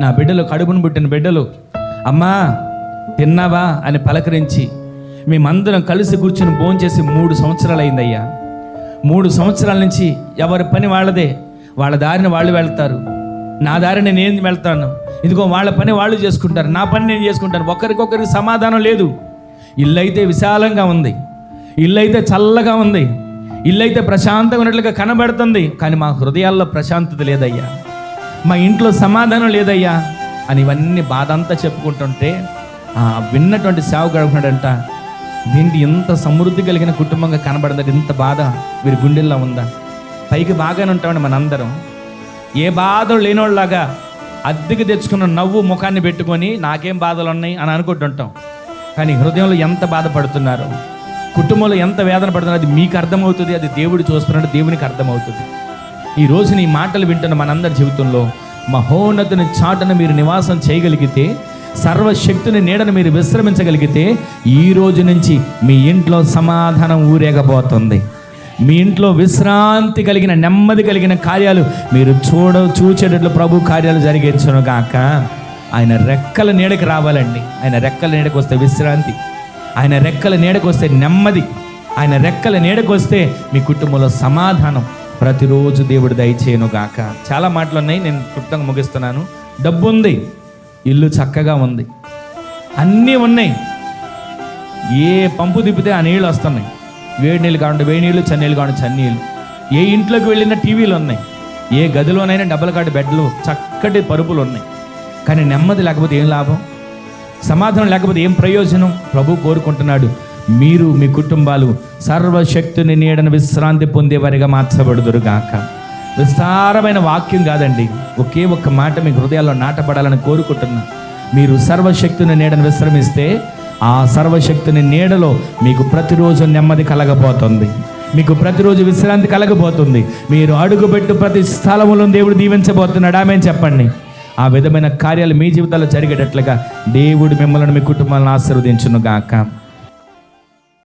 నా బిడ్డలు కడుపును పుట్టిన బిడ్డలు అమ్మా తిన్నావా అని పలకరించి మేమందరం కలిసి కూర్చుని భోంచేసి మూడు సంవత్సరాలు అయిందయ్యా మూడు సంవత్సరాల నుంచి ఎవరి పని వాళ్ళదే. వాళ్ళ దారిని వాళ్ళు వెళ్తారు. నా దారిని నేను వెళ్తాను. ఇదిగో వాళ్ళ పని వాళ్ళు చేసుకుంటారు. నా పని నేను చేసుకుంటాను. ఒకరికొకరికి సమాధానం లేదు. ఇల్లు అయితే విశాలంగా ఉంది. ఇల్లు అయితే చల్లగా ఉంది. ఇల్లు అయితే ప్రశాంతంగా ఉన్నట్లుగా కనబడుతుంది. కానీ మా హృదయాల్లో ప్రశాంతత లేదయ్యా. మా ఇంట్లో సమాధానం లేదయ్యా అని ఇవన్నీ బాధ అంతా చెప్పుకుంటుంటే ఆ విన్నటువంటి సేవ గడుపున్నాడంట దీనికి ఇంత సమృద్ధి కలిగిన కుటుంబంగా కనబడదంటే ఇంత బాధ వీరి గుండెల్లో ఉందా? పైకి బాగానే ఉంటామండి మనందరం. ఏ బాధలు లేనోళ్ళలాగా అద్దెకి తెచ్చుకున్న నవ్వు ముఖాన్ని పెట్టుకొని నాకేం బాధలు ఉన్నాయి అని అనుకుంటుంటాం. కానీ హృదయంలో ఎంత బాధపడుతున్నారు? కుటుంబంలో ఎంత వేదన పడుతున్నారు? అది మీకు అర్థమవుతుంది అది దేవుడు చూస్తున్నాడు దేవునికి అర్థమవుతుంది. ఈ నీ మాటలు వింటున్న మనందరి జీవితంలో మహోన్నతుని చాటను మీరు నివాసం చేయగలిగితే సర్వశక్తిని నీడను మీరు విశ్రమించగలిగితే ఈ రోజు నుంచి మీ ఇంట్లో సమాధానం ఊరేగబోతుంది. మీ ఇంట్లో విశ్రాంతి కలిగిన నెమ్మది కలిగిన కార్యాలు మీరు చూడ చూచేటట్లు ప్రభు కార్యాలు జరిగించను గాక. ఆయన రెక్కల నీడకి రావాలండి. ఆయన రెక్కల నీడకు వస్తే విశ్రాంతి. ఆయన రెక్కల నీడకు వస్తే నెమ్మది. ఆయన రెక్కల నీడకు వస్తే మీ కుటుంబంలో సమాధానం. ప్రతిరోజు దేవుడు దయచేయను గాక. చాలా మాటలు ఉన్నాయి నేను క్లుప్తంగా ముగిస్తున్నాను. డబ్బు ఉంది ఇల్లు చక్కగా ఉంది. అన్నీ ఉన్నాయి. ఏ పంపు తిప్పితే ఆ నీళ్ళు వస్తున్నాయి. వేడి నీళ్ళు కావండి వేడి నీళ్ళు చన్నీళ్ళు కావండి చన్నీళ్ళు ఏ ఇంట్లోకి వెళ్ళిన టీవీలు ఉన్నాయి. ఏ గదిలోనైనా డబ్బల కాటి బెడ్లు చక్కటి పరుపులు ఉన్నాయి. కానీ నెమ్మది లేకపోతే ఏం లాభం? సమాధానం లేకపోతే ఏం ప్రయోజనం? ప్రభు కోరుకుంటున్నాడు. మీరు మీ కుటుంబాలు సర్వశక్తిని నీడను విశ్రాంతి పొందేవారిగా మార్చబడుదురు గాక విస్తారమైన వాక్యం కాదండి. ఒకే ఒక్క మాట మీ హృదయాల్లో నాటపడాలని కోరుకుంటున్నా. మీరు సర్వశక్తిని నీడను విశ్రమిస్తే ఆ సర్వశక్తిని నీడలో మీకు ప్రతిరోజు నెమ్మది కలగబోతుంది. మీకు ప్రతిరోజు విశ్రాంతి కలగబోతుంది. మీరు అడుగుపెట్టు ప్రతి స్థలములో దేవుడు దీవించబోతున్నాడు. ఆమె చెప్పండి. ఆ విధమైన కార్యాలు మీ జీవితాల్లో జరిగేటట్లుగా దేవుడు మిమ్మల్ని మీ కుటుంబాలను ఆశీర్వదించును గాక